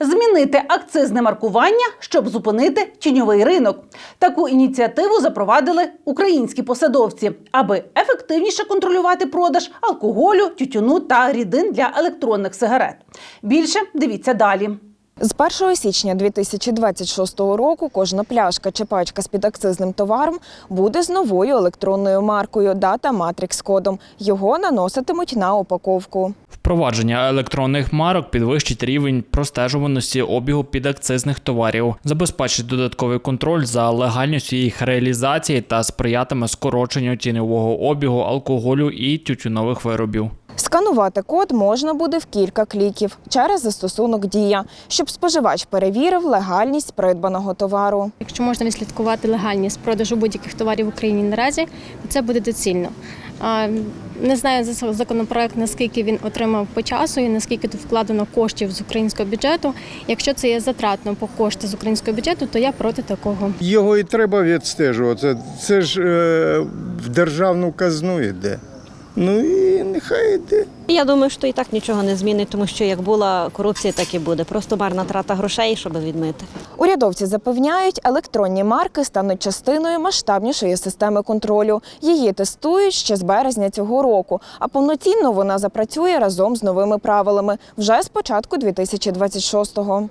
змінити акцизне маркування, щоб зупинити тіньовий ринок. Таку ініціативу запровадили українські посадовці, аби ефективніше контролювати продаж алкоголю, тютюну та рідин для електронних сигарет. Більше дивіться далі. З 1 січня 2026 року кожна пляшка чи пачка з підакцизним товаром буде з новою електронною маркою Data Matrix кодом. Його наноситимуть на упаковку. Впровадження електронних марок підвищить рівень простежуваності обігу підакцизних товарів, забезпечить додатковий контроль за легальністю їх реалізації та сприятиме скороченню тіньового обігу алкоголю і тютюнових виробів. Сканувати код можна буде в кілька кліків через застосунок Дія, щоб споживач перевірив легальність придбаного товару. Якщо можна відслідкувати легальність продажу будь-яких товарів в Україні наразі, то це буде доцільно. Не знаю за законопроект, наскільки він отримав по часу і наскільки тут вкладено коштів з українського бюджету. Якщо це є затратно по кошти з українського бюджету, то я проти такого. Його і треба відстежувати. Це ж е, в державну казну йде. Ну і нехай йде. Я думаю, що і так нічого не змінить, тому що як була корупція, так і буде. Просто марна трата грошей, щоб відмити. Урядовці запевняють, електронні марки стануть частиною масштабнішої системи контролю. Її тестують ще з березня цього року, а повноцінно вона запрацює разом з новими правилами вже з початку 2026-го.